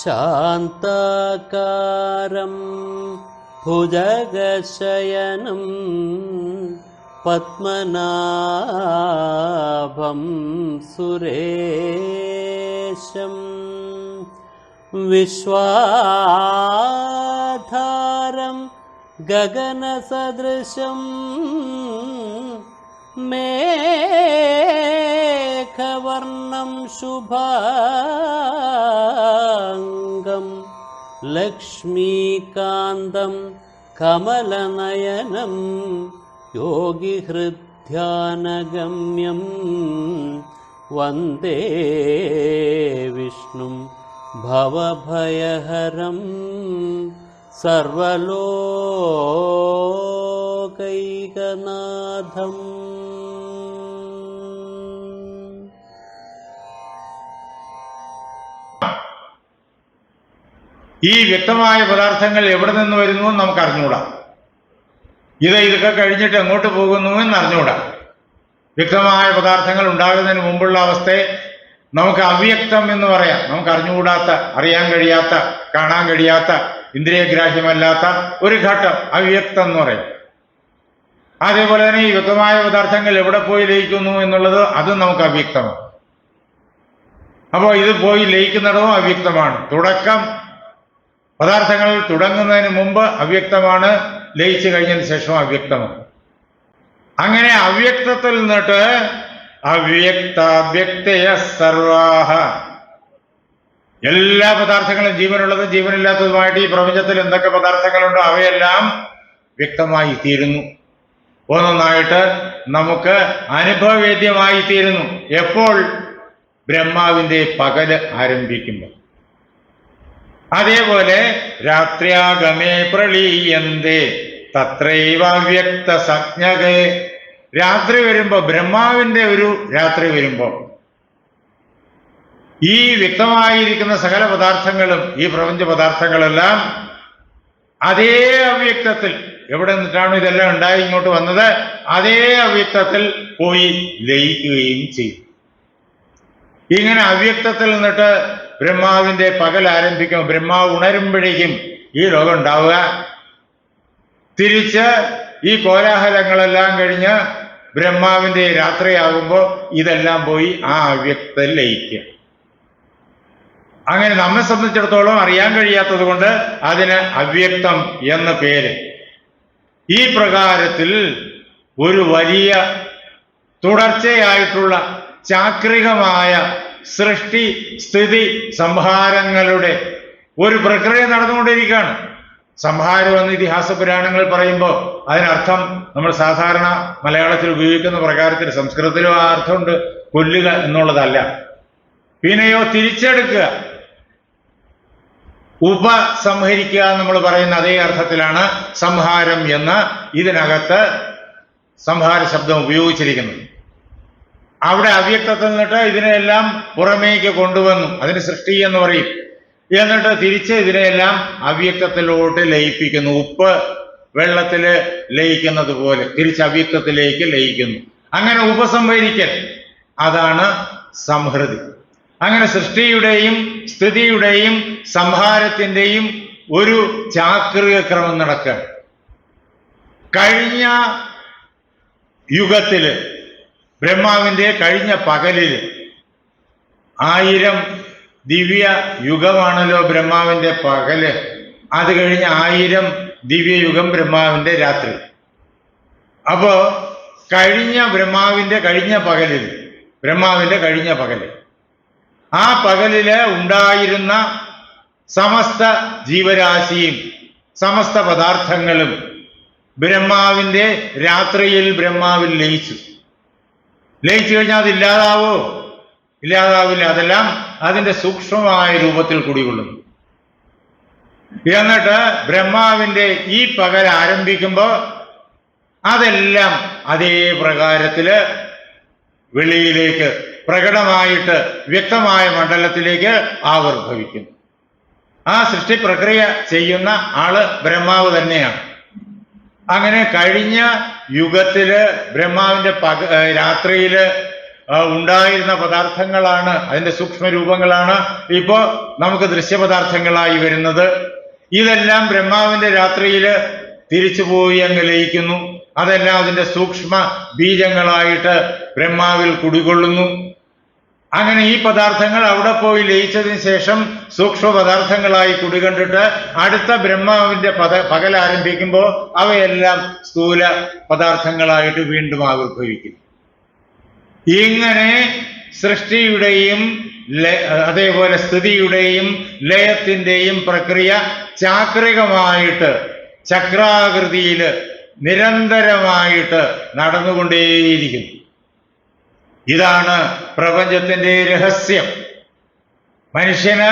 शान्ताकारं भुजगशयनं पद्मनाभं सुरेशम् विश्वाधारं गगनसदृशम् मेघवर्णं शुभाङ्गं लक्ष्मीकान्तं कमलनयनं योगिहृद्ध्यानगम्यं वन्दे विष्णुं भवभयहरं सर्वलोकैकनाथम् ഈ വ്യക്തമായ പദാർത്ഥങ്ങൾ എവിടെ നിന്ന് വരുന്നു എന്ന് നമുക്ക് അറിഞ്ഞുകൂടാ ഇത് ഇതൊക്കെ കഴിഞ്ഞിട്ട് എങ്ങോട്ട് പോകുന്നു എന്ന് അറിഞ്ഞുകൂടാ വ്യക്തമായ പദാർത്ഥങ്ങൾ ഉണ്ടാകുന്നതിന് മുമ്പുള്ള അവസ്ഥയെ നമുക്ക് അവ്യക്തം എന്ന് പറയാം. നമുക്ക് അറിഞ്ഞുകൂടാത്ത അറിയാൻ കഴിയാത്ത കാണാൻ കഴിയാത്ത ഇന്ദ്രിയഗ്രാഹ്യമല്ലാത്ത ഒരു ഘട്ടം അവ്യക്തം എന്ന് പറയും. അതേപോലെ തന്നെ ഈ വ്യക്തമായ പദാർത്ഥങ്ങൾ എവിടെ പോയി ലയിക്കുന്നു എന്നുള്ളത് അതും നമുക്ക് അവ്യക്തമാണ്. അപ്പോൾ ഇത് പോയി ലയിക്കുന്നിടവും അവ്യക്തമാണ്. തുടക്കം പദാർത്ഥങ്ങൾ തുടങ്ങുന്നതിന് മുമ്പ് അവ്യക്തമാണ് ലയിച്ചു കഴിഞ്ഞതിന് ശേഷം അവ്യക്തമാണ്. അങ്ങനെ അവ്യക്തത്തിൽ നിന്നിട്ട് അവ്യക്ത വ്യക്തയ സർവാഹ. എല്ലാ പദാർത്ഥങ്ങളും ജീവനുള്ളതും ജീവനില്ലാത്തതുമായിട്ട് ഈ പ്രപഞ്ചത്തിൽ എന്തൊക്കെ പദാർത്ഥങ്ങളുണ്ടോ അവയെല്ലാം വ്യക്തമായി തീരുന്നു. ഒന്നൊന്നായിട്ട് നമുക്ക് അനുഭവവേദ്യമായി തീരുന്നു. എപ്പോൾ? ബ്രഹ്മാവിന്റെ പകൽ ആരംഭിക്കുമ്പോൾ. അതേപോലെ രാത്രിയാഗമേ പ്രളീയന്തേ തത്രൈവ വ്യക്ത സജ്ഞകേ രാത്രി വരുമ്പോ ബ്രഹ്മാവിന്റെ ഒരു രാത്രി വരുമ്പോ ഈ വ്യക്തമായിരിക്കുന്ന സകല പദാർത്ഥങ്ങളും ഈ പ്രപഞ്ച പദാർത്ഥങ്ങളെല്ലാം അതേ അവ്യക്തത്തിൽ എവിടെ നിന്നിട്ടാണ് ഇതെല്ലാം ഉണ്ടായി ഇങ്ങോട്ട് വന്നത്? അതേ അവ്യക്തത്തിൽ പോയി ലയിക്കുകയും ചെയ്യും ഇങ്ങനെ അവ്യക്തത്തിൽ നിന്നിട്ട് ബ്രഹ്മാവിന്റെ പകൽ ആരംഭിക്കും ബ്രഹ്മാവ് ഉണരുമ്പോഴേക്കും ഈ ലോകം ഉണ്ടാവുക. തിരിച്ച് ഈ കോലാഹലങ്ങളെല്ലാം കഴിഞ്ഞ് ബ്രഹ്മാവിന്റെ രാത്രിയാകുമ്പോൾ ഇതെല്ലാം പോയി ആ അവ്യക്ത ലയിക്കുക അങ്ങനെ നമ്മെ സംബന്ധിച്ചിടത്തോളം അറിയാൻ കഴിയാത്തത് കൊണ്ട് അതിന് അവ്യക്തം എന്ന പേര്. ഈ പ്രകാരത്തിൽ ഒരു വലിയ തുടർച്ചയായിട്ടുള്ള ചാക്രികമായ സൃഷ്ടി സ്ഥിതി സംഹാരങ്ങളുടെ ഒരു പ്രക്രിയ നടന്നുകൊണ്ടിരിക്കുകയാണ്. സംഹാരം എന്ന് ഇതിഹാസ പുരാണങ്ങൾ പറയുമ്പോൾ അതിനർത്ഥം നമ്മൾ സാധാരണ മലയാളത്തിൽ ഉപയോഗിക്കുന്ന പ്രകാരത്തിൽ സംസ്കൃതത്തിലും ആ അർത്ഥമുണ്ട് കൊല്ലുക എന്നുള്ളതല്ല. പിന്നെയോ തിരിച്ചെടുക്കുക. ഉപസംഹരിക്കുക എന്ന് നമ്മൾ പറയുന്ന അതേ അർത്ഥത്തിലാണ് സംഹാരം എന്ന് ഇതിനകത്ത് സംഹാര ശബ്ദം ഉപയോഗിച്ചിരിക്കുന്നത്. അവിടെ അവ്യക്തത്തിൽ നിന്നിട്ട് ഇതിനെല്ലാം പുറമേക്ക് കൊണ്ടുവന്നു. അതിന് സൃഷ്ടി എന്ന് പറയും. എന്നിട്ട് തിരിച്ച് ഇതിനെല്ലാം അവ്യക്തത്തിലോട്ട് ലയിപ്പിക്കുന്നു. ഉപ്പ് വെള്ളത്തിൽ ലയിക്കുന്നത് പോലെ തിരിച്ച് അവ്യക്തത്തിലേക്ക് ലയിക്കുന്നു. അങ്ങനെ ഉപസംഹരിക്കൽ അതാണ് സംഹൃതി. അങ്ങനെ സൃഷ്ടിയുടെയും സ്ഥിതിയുടെയും സംഹാരത്തിന്റെയും ഒരു ചാക്രിക ക്രമം നടക്കുക കഴിഞ്ഞ യുഗത്തിൽ ബ്രഹ്മാവിന്റെ കഴിഞ്ഞ പകലിൽ ആയിരം ദിവ്യ യുഗമാണല്ലോ ബ്രഹ്മാവിന്റെ പകൽ. അത് കഴിഞ്ഞ് ആയിരം ദിവ്യ യുഗം ബ്രഹ്മാവിന്റെ രാത്രി. അപ്പോ കഴിഞ്ഞ ബ്രഹ്മാവിന്റെ കഴിഞ്ഞ പകലിൽ ബ്രഹ്മാവിന്റെ കഴിഞ്ഞ പകൽ ആ പകലിൽ ഉണ്ടായിരുന്ന സമസ്ത ജീവരാശിയും സമസ്ത പദാർത്ഥങ്ങളും ബ്രഹ്മാവിന്റെ രാത്രിയിൽ ബ്രഹ്മാവിൽ ലയിച്ചു. ലയിച്ചു കഴിഞ്ഞാൽ അത് ഇല്ലാതാവോ? ഇല്ലാതാവില്ല. അതെല്ലാം അതിന്റെ സൂക്ഷ്മമായ രൂപത്തിൽ കുടികൊള്ളുന്നു. എന്നിട്ട് ബ്രഹ്മാവിന്റെ ഈ പകൽ ആരംഭിക്കുമ്പോൾ അതെല്ലാം അതേ പ്രകാരത്തിൽ വെളിയിലേക്ക് പ്രകടമായിട്ട് വ്യക്തമായ മണ്ഡലത്തിലേക്ക് ആവിർഭവിക്കുന്നു. ആ സൃഷ്ടി പ്രക്രിയ ചെയ്യുന്ന ആൾ ബ്രഹ്മാവ് തന്നെയാണ്. അങ്ങനെ കഴിഞ്ഞ യുഗത്തിൽ ബ്രഹ്മാവിന്റെ പക രാത്രിയിൽ ഉണ്ടായിരുന്ന പദാർത്ഥങ്ങളാണ് അതിന്റെ സൂക്ഷ്മ രൂപങ്ങളാണ് ഇപ്പോ നമുക്ക് ദൃശ്യപദാർത്ഥങ്ങളായി വരുന്നത്. ഇതെല്ലാം ബ്രഹ്മാവിന്റെ രാത്രിയിൽ തിരിച്ചുപോയി അങ്ങ് ലയിക്കുന്നു. അതെല്ലാം അതിന്റെ സൂക്ഷ്മ ബീജങ്ങളായിട്ട് ബ്രഹ്മാവിൽ കുടികൊള്ളുന്നു. അങ്ങനെ ഈ പദാർത്ഥങ്ങൾ അവിടെ പോയി ലയിച്ചതിന് ശേഷം സൂക്ഷ്മ പദാർത്ഥങ്ങളായി കുടികണ്ടിട്ട് അടുത്ത ബ്രഹ്മാവിന്റെ പദ പകൽ ആരംഭിക്കുമ്പോൾ അവയെല്ലാം സ്ഥൂല പദാർത്ഥങ്ങളായിട്ട് വീണ്ടും ആവിർഭവിക്കും ഇങ്ങനെ സൃഷ്ടിയുടെയും അതേപോലെ സ്ഥിതിയുടെയും ലയത്തിന്റെയും പ്രക്രിയ ചാക്രികമായിട്ട് ചക്രാകൃതിയിൽ നിരന്തരമായിട്ട് നടന്നുകൊണ്ടേയിരിക്കുന്നു. ഇതാണ് പ്രപഞ്ചത്തിന്റെ രഹസ്യം. മനുഷ്യന്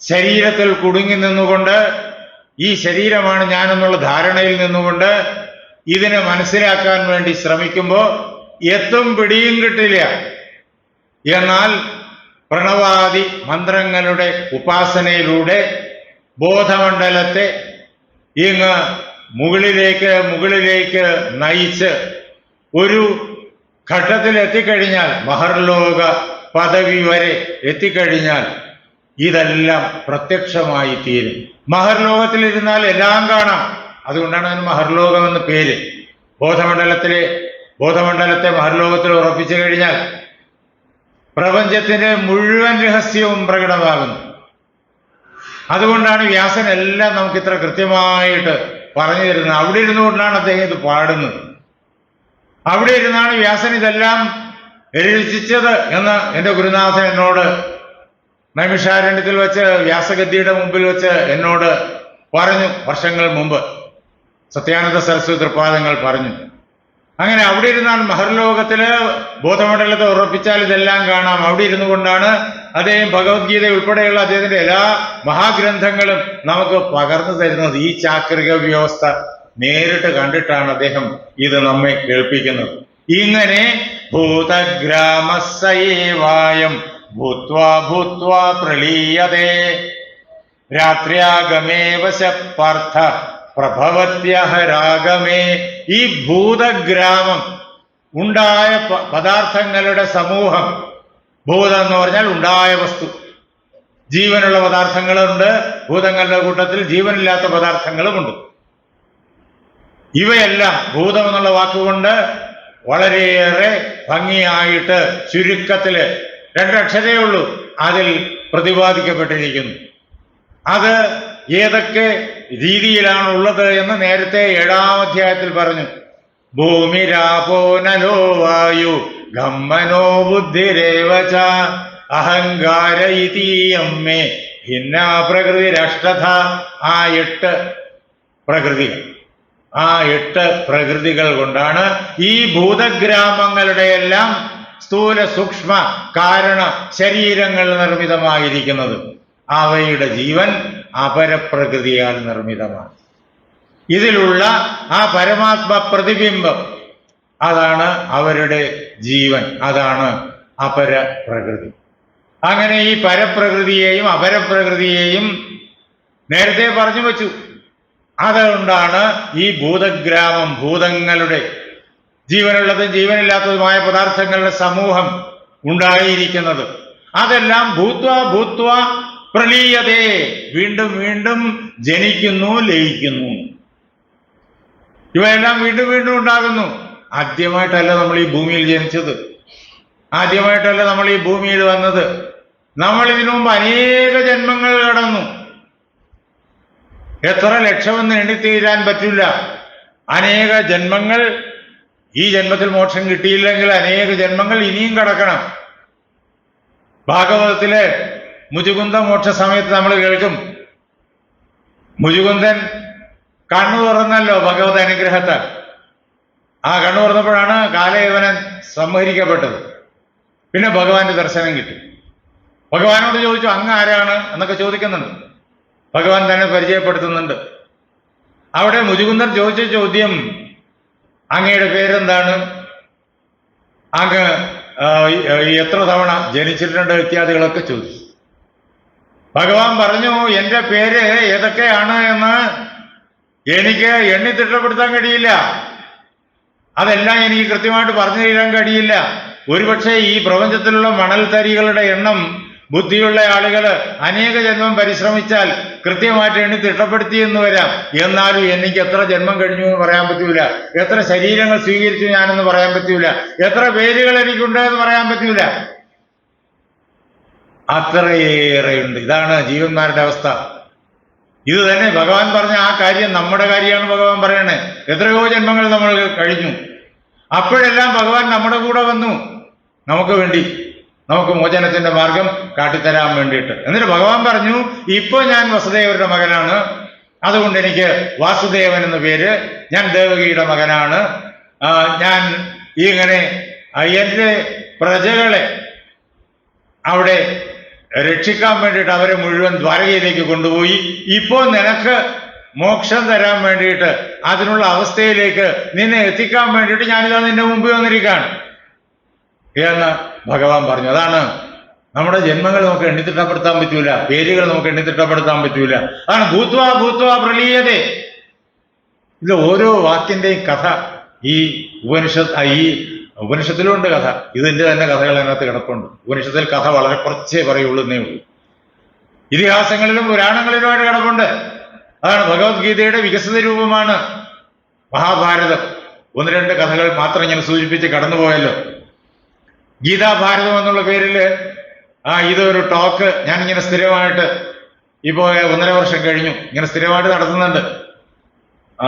ശരീരത്തിൽ കുടുങ്ങി നിന്നുകൊണ്ട് ഈ ശരീരമാണ് ഞാനെന്നുള്ള ധാരണയിൽ നിന്നുകൊണ്ട് ഇതിനെ മനസ്സിലാക്കാൻ വേണ്ടി ശ്രമിക്കുമ്പോൾ എത്തും പിടിയും കിട്ടില്ല. എന്നാൽ പ്രണവാദി മന്ത്രങ്ങളുടെ ഉപാസനയിലൂടെ ബോധമണ്ഡലത്തെ ഇങ്ങ് മുകളിലേക്ക് മുകളിലേക്ക് നയിച്ച് ഒരു ഘട്ടത്തിൽ എത്തിക്കഴിഞ്ഞാൽ മഹർലോക പദവി വരെ എത്തിക്കഴിഞ്ഞാൽ ഇതെല്ലാം പ്രത്യക്ഷമായി തീരും. മഹർലോകത്തിലിരുന്നാൽ എല്ലാം കാണാം. അതുകൊണ്ടാണ് അതിന് മഹർലോകം എന്ന പേര്. ബോധമണ്ഡലത്തിലെ ബോധമണ്ഡലത്തെ മഹർലോകത്തിൽ ഉറപ്പിച്ചു കഴിഞ്ഞാൽ പ്രപഞ്ചത്തിന്റെ മുഴുവൻ രഹസ്യവും പ്രകടമാകുന്നു. അതുകൊണ്ടാണ് വ്യാസൻ എല്ലാം നമുക്ക് ഇത്ര കൃത്യമായിട്ട് പറഞ്ഞു തരുന്നത് അവിടെ ഇരുന്നുകൊണ്ടാണ് അദ്ദേഹം ഇത് പാടുന്നത്. അവിടെ ഇരുന്നാണ് വ്യാസൻ ഇതെല്ലാം രചിച്ചത് എന്ന് എന്റെ ഗുരുനാഥൻ എന്നോട് നൈമിഷാരണ്യത്തിൽ വെച്ച് വ്യാസഗദ്ധിയുടെ മുമ്പിൽ വെച്ച് എന്നോട് പറഞ്ഞു വർഷങ്ങൾ മുമ്പ്. സത്യാനന്ദ സരസ്വതി തൃപ്പാദങ്ങൾ പറഞ്ഞു. അങ്ങനെ അവിടെ ഇരുന്നാണ് മഹർലോകത്തിൽ ബോധമണ്ഡലത്തെ ഉറപ്പിച്ചാൽ ഇതെല്ലാം കാണാം. അവിടെ ഇരുന്നു കൊണ്ടാണ് അദ്ദേഹം ഭഗവത്ഗീത ഉൾപ്പെടെയുള്ള അദ്ദേഹത്തിന്റെ എല്ലാ മഹാഗ്രന്ഥങ്ങളും നമുക്ക് പകർന്നു തരുന്നത്. ഈ ചാക്രിക വ്യവസ്ഥ നേരിട്ട് കണ്ടിട്ടാണ് അദ്ദേഹം ഇത് നമ്മെ കേൾപ്പിക്കുന്നത്. ഇങ്ങനെ ഭൂതഗ്രാമസയേവായം ഭൂത്വാ ഭൂത്വാ പ്രളീയതേ. രാത്രിയാഗമേവശ പാർത്ഥ പ്രഭവത്യഹരാഗമേ. ഈ ഭൂതഗ്രാമം ഉണ്ടായ പദാർത്ഥങ്ങളുടെ സമൂഹം ഭൂതം എന്ന് പറഞ്ഞാൽ ഉണ്ടായ വസ്തു. ജീവനുള്ള പദാർത്ഥങ്ങളുണ്ട്. ഭൂതങ്ങളുടെ കൂട്ടത്തിൽ ജീവനില്ലാത്ത പദാർത്ഥങ്ങളുമുണ്ട് ഇവയെല്ലാം ഭൂതം എന്നുള്ള വാക്കുകൊണ്ട് വളരെയേറെ ഭംഗിയായിട്ട് ചുരുക്കത്തിൽ രണ്ടക്ഷരേ ഉള്ളൂ അതിൽ പ്രതിപാദിക്കപ്പെട്ടിരിക്കുന്നു. അത് ഏതൊക്കെ രീതിയിലാണ് ഉള്ളത് എന്ന് നേരത്തെ ഏഴാം അധ്യായത്തിൽ പറഞ്ഞു. ഭൂമി രാപോ നലോ വായു ഗമ്മനോ ബുദ്ധിരേവച അഹങ്കാര ഇതീയമ്മേ ഭിന്നാ പ്രകൃതി രാഷ്ട്രഥ ആ എട്ട് പ്രകൃതികൾ. ആ എട്ട് പ്രകൃതികൾ കൊണ്ടാണ് ഈ ഭൂതഗ്രാമങ്ങളുടെ എല്ലാം സ്ഥൂല സൂക്ഷ്മ കാരണ ശരീരങ്ങൾ നിർമ്മിതമായിരിക്കുന്നത്. അവയുടെ ജീവൻ അപരപ്രകൃതിയാൽ നിർമ്മിതമാണ്. ഇതിലുള്ള ആ പരമാത്മ പ്രതിബിംബം അതാണ് അവരുടെ ജീവൻ അതാണ് അപരപ്രകൃതി. അങ്ങനെ ഈ പരപ്രകൃതിയെയും അപരപ്രകൃതിയെയും നേരത്തെ പറഞ്ഞു വച്ചു. അതുകൊണ്ടാണ് ഈ ഭൂതഗ്രാമം ഭൂതങ്ങളുടെ ജീവനുള്ളതും ജീവനില്ലാത്തതുമായ പദാർത്ഥങ്ങളുടെ സമൂഹം ഉണ്ടായിരിക്കുന്നത്. അതെല്ലാം ഭൂത്വ ഭൂത്വ പ്രളീയതേ വീണ്ടും വീണ്ടും ജനിക്കുന്നു ലയിക്കുന്നു. ഇവയെല്ലാം വീണ്ടും വീണ്ടും ഉണ്ടാകുന്നു. ആദ്യമായിട്ടല്ല നമ്മൾ ഈ ഭൂമിയിൽ ജനിച്ചത്. ആദ്യമായിട്ടല്ല നമ്മൾ ഈ ഭൂമിയിൽ വന്നത്. നമ്മൾ ഇതിനു മുമ്പ് അനേക ജന്മങ്ങൾ കടന്നു. എത്ര ലക്ഷമെന്ന് എണ്ണിത്തീരാൻ പറ്റില്ല. അനേക ജന്മങ്ങൾ ഈ ജന്മത്തിൽ മോക്ഷം കിട്ടിയില്ലെങ്കിൽ അനേക ജന്മങ്ങൾ ഇനിയും കടക്കണം. ഭാഗവതത്തിലെ മുജുകുന്ദ മോക്ഷ സമയത്ത് നമ്മൾ കേൾക്കും. മുജുകുന്ദൻ കണ്ണു തുറന്നല്ലോ ഭഗവത് അനുഗ്രഹത്താൽ ആ കണ്ണു തുറന്നപ്പോഴാണ് കാലയവനൻ സംഹരിക്കപ്പെട്ടത്. പിന്നെ ഭഗവാന്റെ ദർശനം കിട്ടി. ഭഗവാനോട് ചോദിച്ചു അങ്ങ് ആരാണ്? എന്നൊക്കെ ചോദിക്കുന്നുണ്ട്. ഭഗവാൻ തന്നെ പരിചയപ്പെടുത്തുന്നുണ്ട്. അവിടെ മുജുകുന്ദർ ചോദിച്ച ചോദ്യം അങ്ങയുടെ പേരെന്താണ്? അങ്ങ് എത്ര തവണ ജനിച്ചിട്ടുണ്ട് ഇത്യാദികളൊക്കെ ചോദിച്ചു. ഭഗവാൻ പറഞ്ഞു എന്റെ പേര് ഏതൊക്കെയാണ് എന്ന് എനിക്ക് എണ്ണി തിട്ടപ്പെടുത്താൻ കഴിയില്ല. അതെല്ലാം എനിക്ക് കൃത്യമായിട്ട് പറഞ്ഞു തരാൻ കഴിയില്ല. ഒരുപക്ഷെ ഈ പ്രപഞ്ചത്തിലുള്ള മണൽത്തരികളുടെ എണ്ണം ബുദ്ധിയുള്ള ആളുകൾ അനേക ജന്മം പരിശ്രമിച്ചാൽ കൃത്യമായിട്ട് എണ്ണി തിട്ടപ്പെടുത്തി എന്ന് വരാം. എന്നാലും എനിക്ക് എത്ര ജന്മം കഴിഞ്ഞു എന്ന് പറയാൻ പറ്റൂല. എത്ര ശരീരങ്ങൾ സ്വീകരിച്ചു ഞാനെന്ന് പറയാൻ പറ്റൂല. എത്ര പേരുകൾ എനിക്കുണ്ട് എന്ന് പറയാൻ പറ്റൂല. അത്രയേറെയുണ്ട്. ഇതാണ് ജീവന്മാരുടെ അവസ്ഥ. ഇത് തന്നെ ഭഗവാൻ പറഞ്ഞ ആ കാര്യം നമ്മുടെ കാര്യമാണ് ഭഗവാൻ പറയണേ. എത്രയോ ജന്മങ്ങൾ നമ്മൾ കഴിഞ്ഞു. അപ്പോഴെല്ലാം ഭഗവാൻ നമ്മുടെ കൂടെ വന്നു. നമുക്ക് വേണ്ടി നമുക്ക് മോചനത്തിന്റെ മാർഗം കാട്ടിത്തരാൻ വേണ്ടിയിട്ട്. എന്നിട്ട് ഭഗവാൻ പറഞ്ഞു ഇപ്പൊ ഞാൻ വസുദേവരുടെ മകനാണ്. അതുകൊണ്ട് എനിക്ക് വാസുദേവൻ എന്ന പേര് ഞാൻ ദേവകിയുടെ മകനാണ്. ഞാൻ ഇങ്ങനെ എന്റെ പ്രജകളെ അവിടെ രക്ഷിക്കാൻ വേണ്ടിയിട്ട് അവരെ മുഴുവൻ ദ്വാരകയിലേക്ക് കൊണ്ടുപോയി. ഇപ്പോൾ നിനക്ക് മോക്ഷം തരാൻ വേണ്ടിയിട്ട് അതിനുള്ള അവസ്ഥയിലേക്ക് നിന്നെ എത്തിക്കാൻ വേണ്ടിയിട്ട് ഞാനിതാ നിന്റെ മുമ്പിൽ വന്നിരിക്കുകയാണ്. എന്ന് ഭഗവാൻ പറഞ്ഞു അതാണ്. നമ്മുടെ ജന്മങ്ങൾ നമുക്ക് എണ്ണിത്തിട്ടപ്പെടുത്താൻ പറ്റൂല. പേരുകൾ നമുക്ക് എണ്ണിത്തിട്ടപ്പെടുത്താൻ പറ്റൂല. അതാണ് ഭൂത്വാ ഭൂത്വാ പ്രളീയതേ ഇത് ഓരോ വാക്കിന്റെയും കഥ. ഈ ഉപനിഷത്ത് ഈ ഈ ഉപനിഷത്തിലുണ്ട് കഥ. ഇതിന്റെ തന്നെ കഥകൾ അതിനകത്ത് കിടപ്പുണ്ട്. ഉപനിഷത്തിൽ കഥ വളരെ കുറച്ചേ പറയുള്ളൂ എന്നേ ഉള്ളൂ. ഇതിഹാസങ്ങളിലും പുരാണങ്ങളിലുമായിട്ട് കിടപ്പുണ്ട്. അതാണ് ഭഗവത്ഗീതയുടെ വികസിത രൂപമാണ് മഹാഭാരതം. ഒന്ന് രണ്ട് കഥകൾ മാത്രം ഞാൻ സൂചിപ്പിച്ച് കടന്നുപോയല്ലോ. ഗീതാഭാരതം എന്നുള്ള പേരിൽ ആ ഇതൊരു ടോക്ക് ഞാനിങ്ങനെ സ്ഥിരമായിട്ട് ഇപ്പോ ഒന്നര വർഷം കഴിഞ്ഞു. ഇങ്ങനെ സ്ഥിരമായിട്ട് നടത്തുന്നുണ്ട്.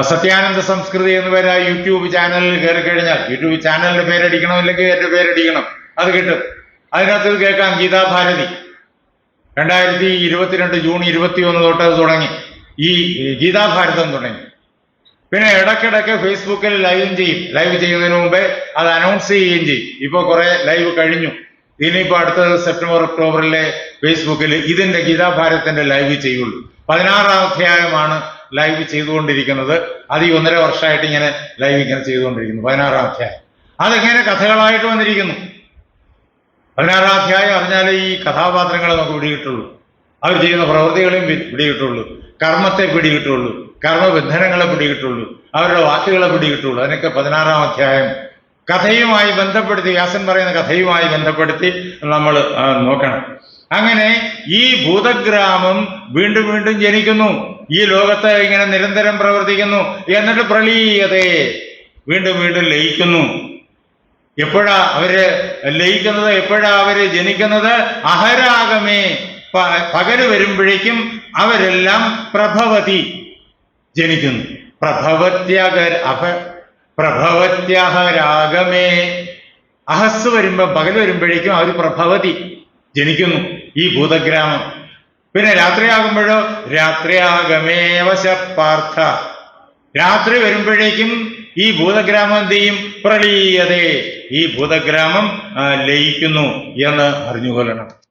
സത്യാനന്ദ സംസ്കൃതി എന്ന് പേര് ആ യൂട്യൂബ് ചാനലിൽ കയറി കഴിഞ്ഞാൽ യൂട്യൂബ് ചാനലിന്റെ പേരടിക്കണം അല്ലെങ്കിൽ എന്റെ പേരടിക്കണം. അത് കിട്ടും. അതിനകത്ത് കേൾക്കാം. ഗീതാഭാരതി രണ്ടായിരത്തി ഇരുപത്തിരണ്ട് ജൂൺ ഇരുപത്തി ഒന്ന് തൊട്ട് അത് തുടങ്ങി. ഈ ഗീതാഭാരതം തുടങ്ങി. പിന്നെ ഇടയ്ക്കിടയ്ക്ക് ഫേസ്ബുക്കിൽ ലൈവ് ചെയ്യും. ലൈവ് ചെയ്യുന്നതിന് മുമ്പേ അത് അനൗൺസ് ചെയ്യുകയും ചെയ്യും. ഇപ്പോൾ കുറെ ലൈവ് കഴിഞ്ഞു. ഇനിയിപ്പോൾ അടുത്ത സെപ്റ്റംബർ ഒക്ടോബറിലെ ഫേസ്ബുക്കിൽ ഇതിന്റെ ഗീതാഭാരത്തിന്റെ ലൈവ് ചെയ്യുള്ളൂ. പതിനാറാം അധ്യായമാണ് ലൈവ് ചെയ്തുകൊണ്ടിരിക്കുന്നത്. അത് ഈ ഒന്നര വർഷമായിട്ട് ഇങ്ങനെ ലൈവ് ഇങ്ങനെ ചെയ്തുകൊണ്ടിരിക്കുന്നു. പതിനാറാം അധ്യായം. അതെങ്ങനെ കഥകളായിട്ട് വന്നിരിക്കുന്നു. പതിനാറാം അധ്യായം അറിഞ്ഞാലേ ഈ കഥാപാത്രങ്ങളെ നമുക്ക് പിടികിട്ടുള്ളൂ. അവർ ചെയ്യുന്ന പ്രവൃത്തികളെയും പിടികിട്ടുള്ളൂ. കർമ്മത്തെ പിടികിട്ടുള്ളൂ. കർമ്മബന്ധനങ്ങളെ പിടികിട്ടുള്ളൂ അവരുടെ വാക്കുകളെ പിടികിട്ടുള്ളൂ. അതിനൊക്കെ പതിനാറാം അധ്യായം. കഥയുമായി ബന്ധപ്പെടുത്തി വ്യാസൻ പറയുന്ന കഥയുമായി ബന്ധപ്പെടുത്തി നമ്മൾ നോക്കണം. അങ്ങനെ ഈ ഭൂതഗ്രാമം വീണ്ടും വീണ്ടും ജനിക്കുന്നു. ഈ ലോകത്തെ ഇങ്ങനെ നിരന്തരം പ്രവർത്തിക്കുന്നു. എന്നിട്ട് പ്രളീയതേ വീണ്ടും വീണ്ടും ലയിക്കുന്നു. എപ്പോഴാ അവർ ലയിക്കുന്നത്? എപ്പോഴാ അവർ ജനിക്കുന്നത്? അഹരാഗമേ പകര് വരുമ്പോഴേക്കും അവരെല്ലാം പ്രഭവതി. ജനിക്കുന്നു. പ്രഭവത്യകർ അഭ പ്രഭവത്യഹരാഗമേ അഹസ് വരുമ്പോ പകൽ വരുമ്പോഴേക്കും അവർ പ്രഭവതി ജനിക്കുന്നു ഈ ഭൂതഗ്രാമം. പിന്നെ രാത്രിയാകുമ്പോഴോ രാത്രിയാകമേവശ പാർത്ഥ രാത്രി വരുമ്പോഴേക്കും ഈ ഭൂതഗ്രാമം എന്ത് ചെയ്യും? പ്രളീയതേ. ഈ ഭൂതഗ്രാമം ആ, ലയിക്കുന്നു എന്ന് അറിഞ്ഞുകൊള്ളണം.